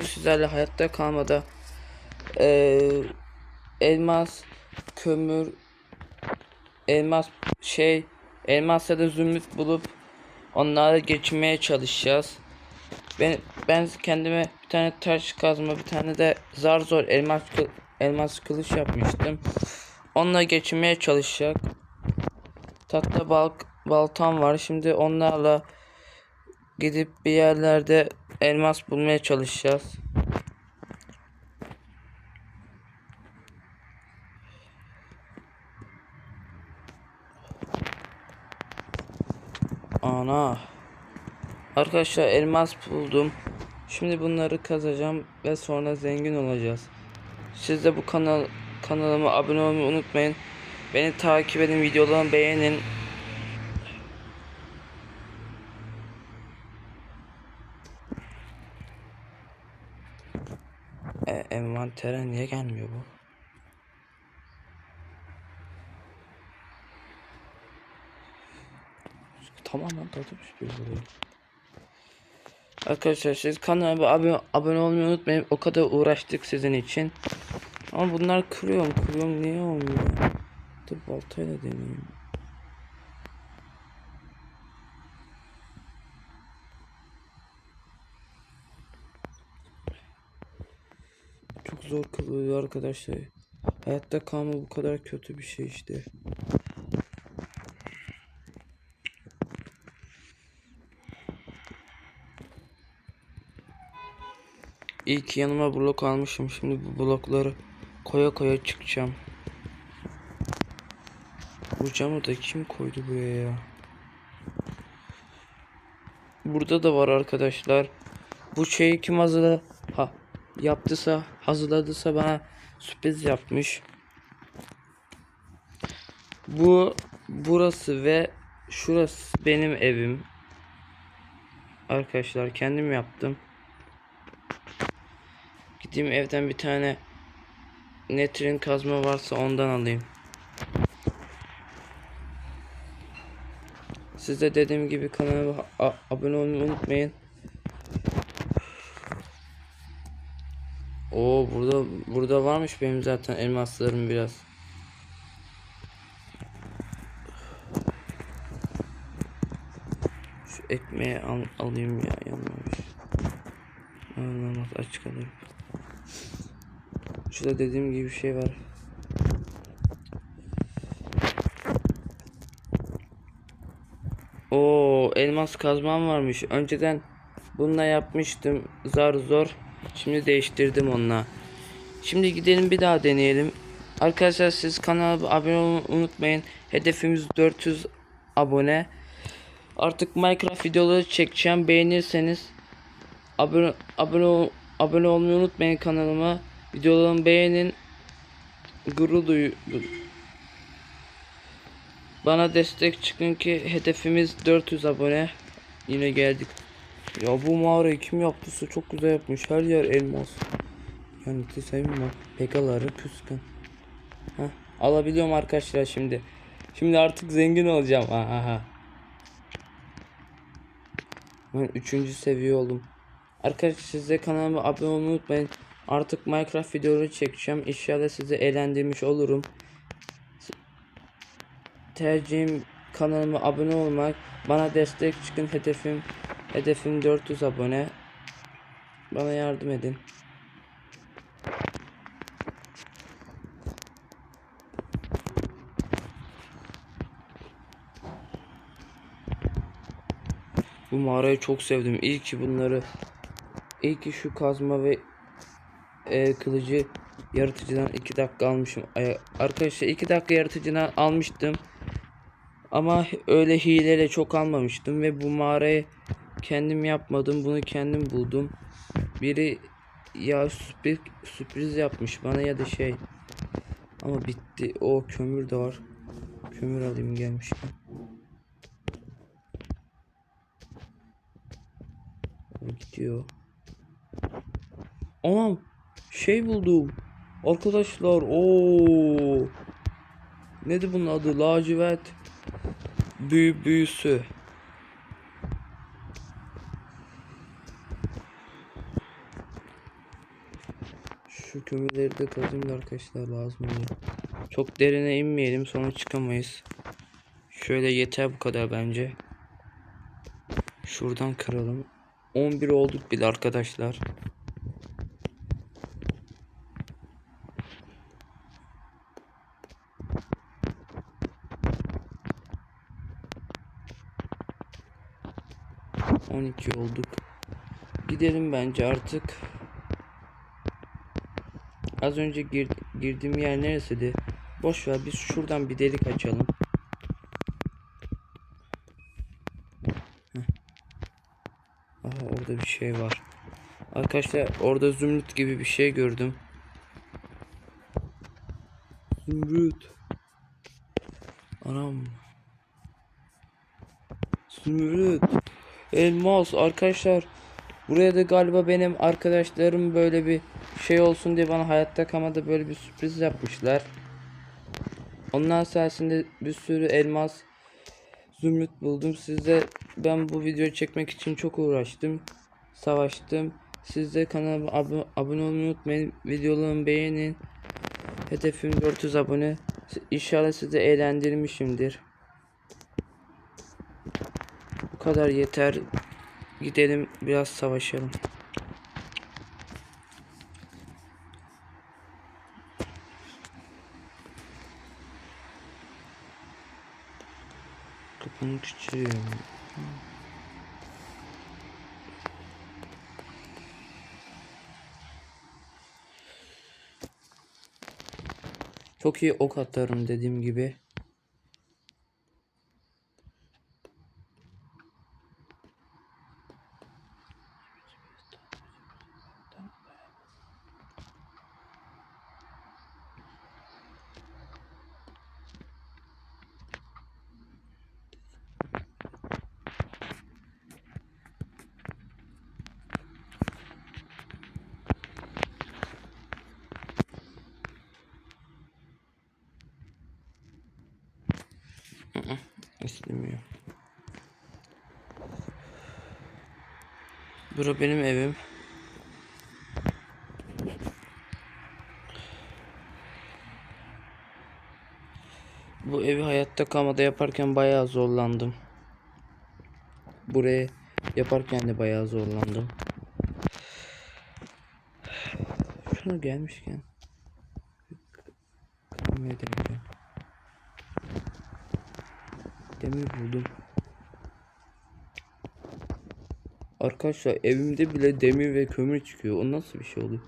Sizlerle hayatta kalmada eee, elmas, kömür, elmas şey, elmas ya da zümrüt bulup onlarla geçinmeye çalışacağız. Ben ben kendime bir tane taş kazma, bir tane de zar zor elmas kı- elmas kılıç yapmıştım. Onunla geçinmeye çalışacak. Tahta balk baltam var. Şimdi onlarla gidip bir yerlerde elmas bulmaya çalışacağız. Ana. Arkadaşlar elmas buldum. Şimdi bunları kazacağım ve sonra zengin olacağız. Siz de bu kanal kanalıma abone olmayı unutmayın. Beni takip edin, videolarımı beğenin. E, envantere niye gelmiyor bu? Tamamen tatmış bir burayı. Arkadaşlar siz kanalıma abone, abone olmayı unutmayın. O kadar uğraştık sizin için. Ama bunlar kırıyorum kırıyorum niye olmuyor? Dur baltayla deneyeyim. Zor kılıyor arkadaşlar. Hayatta kalma bu kadar kötü bir şey işte. İyi ki yanıma blok almışım. Şimdi bu blokları koya koya çıkacağım. Bu camı da kim koydu buraya ya? Burada da var arkadaşlar. Bu şeyi kim hazırladı? Yaptıysa, hazırladıysa bana sürpriz yapmış. Bu burası ve şurası benim evim. Arkadaşlar kendim yaptım. Gideyim evden bir tane netrin kazma varsa ondan alayım. Siz de dediğim gibi kanalıma abone olmayı unutmayın. Oo burada burada varmış benim zaten elmaslarım biraz. Şu ekmeği al, alayım ya yanmamış. Olmaz aç kalırım. Şurada dediğim gibi bir şey var. Oo elmas kazmam varmış. Önceden bununla yapmıştım zar zor. Şimdi değiştirdim onunla. Şimdi gidelim bir daha deneyelim. Arkadaşlar siz kanala abone olmayı unutmayın. Hedefimiz 400 abone. Artık Minecraft videoları çekeceğim. Beğenirseniz abone abone abone olmayı unutmayın kanalıma. Videolarımı beğenin. Gurur duy bana destek çıkın ki hedefimiz 400 abone. Yine geldik. Ya bu mağarayı kim yaptıysa çok güzel yapmış. Her yer elmas. Yani sayayım mı? Pegaları püskün. Heh, alabiliyorum arkadaşlar şimdi. Şimdi artık zengin olacağım. Aha. Ben 3. seviye oldum. Arkadaşlar siz de kanalıma abone olmayı unutmayın. Artık Minecraft videoları çekeceğim. İnşallah sizi eğlendirmiş olurum. Tercihim kanalıma abone olmak. Bana destek çıkın. Hedefim hedefim 400 abone. Bana yardım edin. Bu mağarayı çok sevdim. İyi ki bunları iyi ki şu kazma ve e, kılıcı yaratıcıdan 2 dakika almışım. Ay, Arkadaşlar 2 dakika yaratıcıdan almıştım. Ama öyle hileyle çok almamıştım ve bu mağarayı kendim yapmadım. Bunu kendim buldum. Biri ya sürpriz, sürpriz yapmış bana ya da şey. Ama bitti. O kömür de var. Kömür alayım gelmişken. O gidiyor. Anam şey buldum. Arkadaşlar o Nedir bunun adı? Lacivert büyü büyüsü. Şu kömürleri de kazayım da arkadaşlar lazım oluyor. Çok derine inmeyelim sonra çıkamayız. Şöyle yeter bu kadar bence. Şuradan kıralım. 11 olduk bile arkadaşlar. On iki olduk. Gidelim bence artık. Az önce gir, girdiğim yer neresiydi? Boş ver biz şuradan bir delik açalım. Heh. Aha orada bir şey var. Arkadaşlar orada zümrüt gibi bir şey gördüm. Zümrüt. Anam. Zümrüt. Elmas arkadaşlar. Buraya da galiba benim arkadaşlarım böyle bir şey olsun diye bana hayatta kalmada böyle bir sürpriz yapmışlar. Onlar sayesinde bir sürü elmas zümrüt buldum. Size ben bu videoyu çekmek için çok uğraştım. Savaştım. Siz de kanalıma ab- abone olmayı unutmayın. Videolarımı beğenin. Hedefim 400 abone. İnşallah sizi eğlendirmişimdir. Bu kadar yeter. Gidelim biraz savaşalım. Kapının küçüğü. Çok iyi ok atarım dediğim gibi. İstemiyor. Bura benim evim. Bu evi hayatta kalmada yaparken bayağı zorlandım. Buraya yaparken de bayağı zorlandım. Şuna gelmişken kırmaya Demir buldum. Arkadaşlar evimde bile demir ve kömür çıkıyor. O nasıl bir şey oluyor?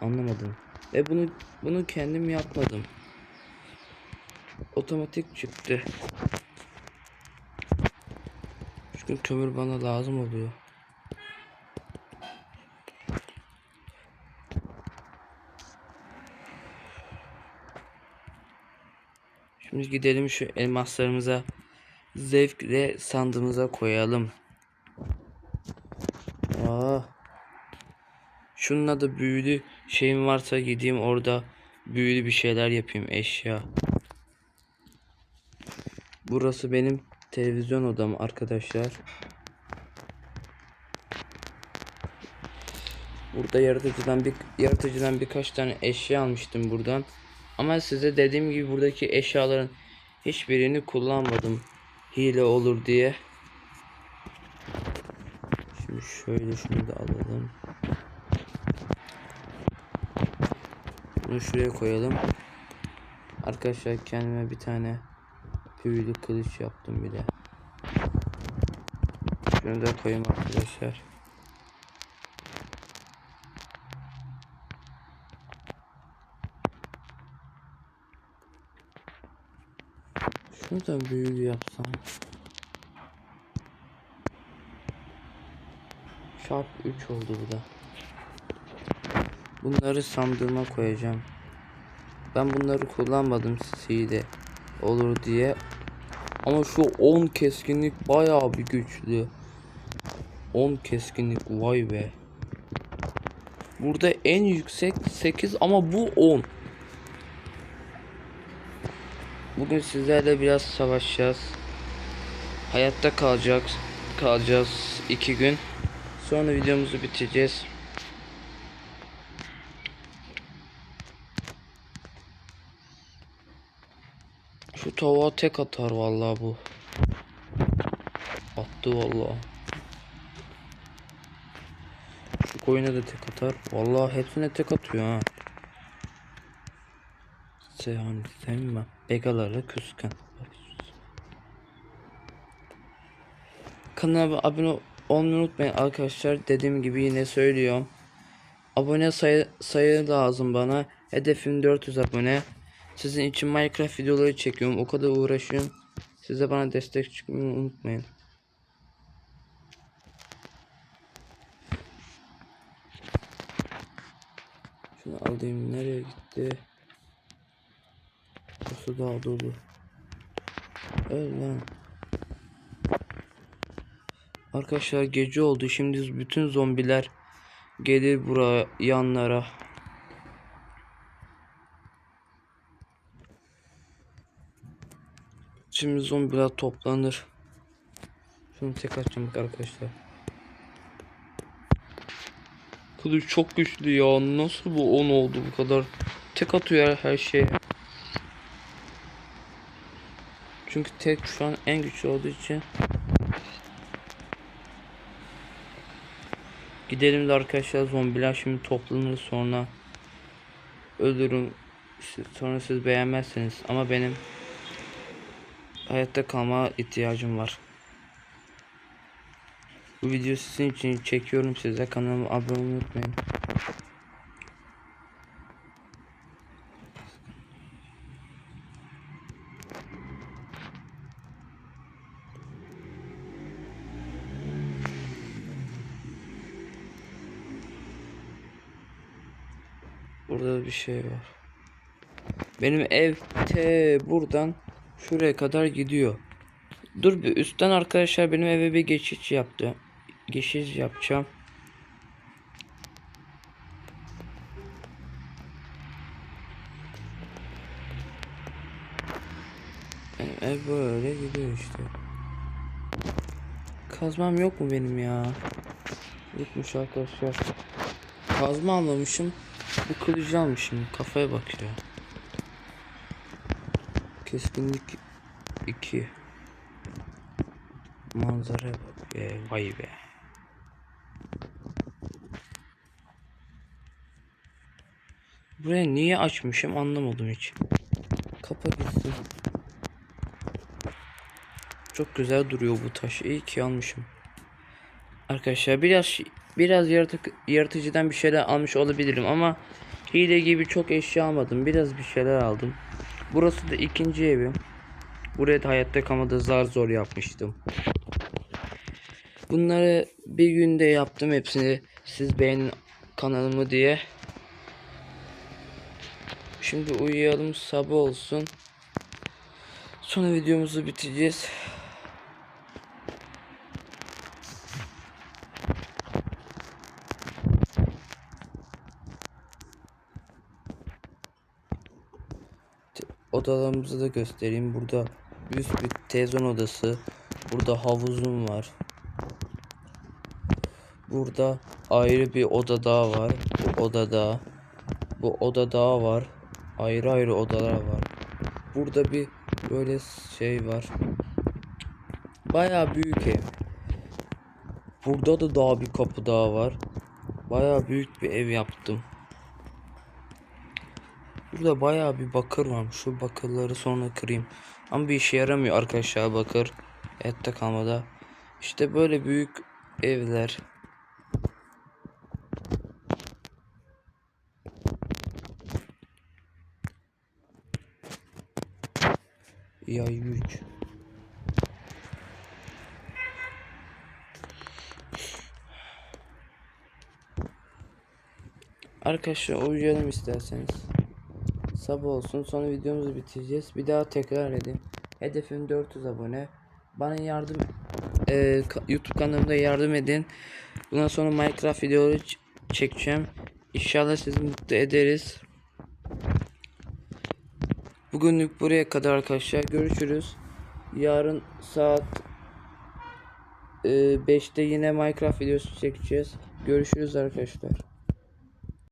Anlamadım. Ve bunu bunu kendim yapmadım. Otomatik çıktı. Çünkü kömür bana lazım oluyor. Şimdi gidelim şu elmaslarımıza zevkle sandığımıza koyalım. Aa. Şununla da büyülü şeyim varsa gideyim orada büyülü bir şeyler yapayım eşya. Burası benim televizyon odam arkadaşlar. Burada yaratıcıdan bir yaratıcıdan birkaç tane eşya almıştım buradan. Ama size dediğim gibi buradaki eşyaların hiçbirini kullanmadım. Hile olur diye. Şimdi şöyle şunu da alalım. Bunu şuraya koyalım. Arkadaşlar kendime bir tane büyülü kılıç yaptım bile. Şunu da koyayım arkadaşlar. Şunu da büyülü yapsam. Şart 3 oldu bu da. Bunları sandığıma koyacağım. Ben bunları kullanmadım de olur diye. Ama şu 10 keskinlik bayağı bir güçlü. 10 keskinlik vay be. Burada en yüksek 8 ama bu 10. Bugün sizlerle biraz savaşacağız. Hayatta kalacak, kalacağız iki gün. Sonra videomuzu bitireceğiz. Şu tavuğa tek atar vallahi bu. Attı vallahi. Şu koyuna da tek atar. Vallahi hepsine tek atıyor ha. Seyhan değil mi? Begalarla küsken. Kanala abone olmayı unutmayın arkadaşlar. Dediğim gibi yine söylüyorum. Abone sayı, sayı lazım bana. Hedefim 400 abone. Sizin için Minecraft videoları çekiyorum. O kadar uğraşıyorum. Size bana destek çıkmayı unutmayın. Şunu alayım. Nereye gitti? Burası daha dolu. Evet lan. Arkadaşlar gece oldu. Şimdi bütün zombiler gelir buraya yanlara. Şimdi zombiler toplanır. Şunu tek açacağım arkadaşlar. Kılıç çok güçlü ya. Nasıl bu 10 oldu bu kadar? Tek atıyor her şeye. Çünkü tek şu an en güçlü olduğu için. Gidelim de arkadaşlar zombiler şimdi toplanır sonra ölürüm. Sonra siz beğenmezsiniz ama benim hayatta kalma ihtiyacım var. Bu videoyu sizin için çekiyorum size. Kanalıma abone olmayı unutmayın. Burada bir şey var. Benim ev te buradan şuraya kadar gidiyor. Dur bir üstten arkadaşlar benim eve bir geçiş yaptı. Geçiş yapacağım. Benim ev böyle gidiyor işte. Kazmam yok mu benim ya? Yokmuş arkadaşlar. Kazma almamışım. Bu kılıcı almışım. Kafaya bak ya. Keskinlik 2. Manzara bak be. Vay be. Buraya niye açmışım anlamadım hiç. Kapa gitsin. Çok güzel duruyor bu taş. İyi ki almışım. Arkadaşlar biraz biraz yaratık yaratıcıdan bir şeyler almış olabilirim ama hile gibi çok eşya almadım. Biraz bir şeyler aldım. Burası da ikinci evim. Buraya da hayatta kalmada zar zor yapmıştım. Bunları bir günde yaptım hepsini. Siz beğenin kanalımı diye. Şimdi uyuyalım sabah olsun. Sonra videomuzu bitireceğiz. Odalarımızı da göstereyim. Burada üst bir televizyon odası. Burada havuzum var. Burada ayrı bir oda daha var. Bu odada. Bu oda daha var. Ayrı ayrı odalar var. Burada bir böyle şey var. Baya büyük ev. Burada da daha bir kapı daha var. Baya büyük bir ev yaptım. Burada bayağı bir bakır var. Şu bakırları sonra kırayım. Ama bir işe yaramıyor arkadaşlar bakır. Hayatta kalmada. İşte böyle büyük evler. Yay güç. Arkadaşlar uyuyalım isterseniz. Sabah olsun sonra videomuzu bitireceğiz. Bir daha tekrar edeyim. Hedefim 400 abone. Bana yardım e, YouTube kanalımda yardım edin. Bundan sonra Minecraft videoları çekeceğim. İnşallah sizi mutlu ederiz. Bugünlük buraya kadar arkadaşlar. Görüşürüz. Yarın saat e, 5'te yine Minecraft videosu çekeceğiz. Görüşürüz arkadaşlar.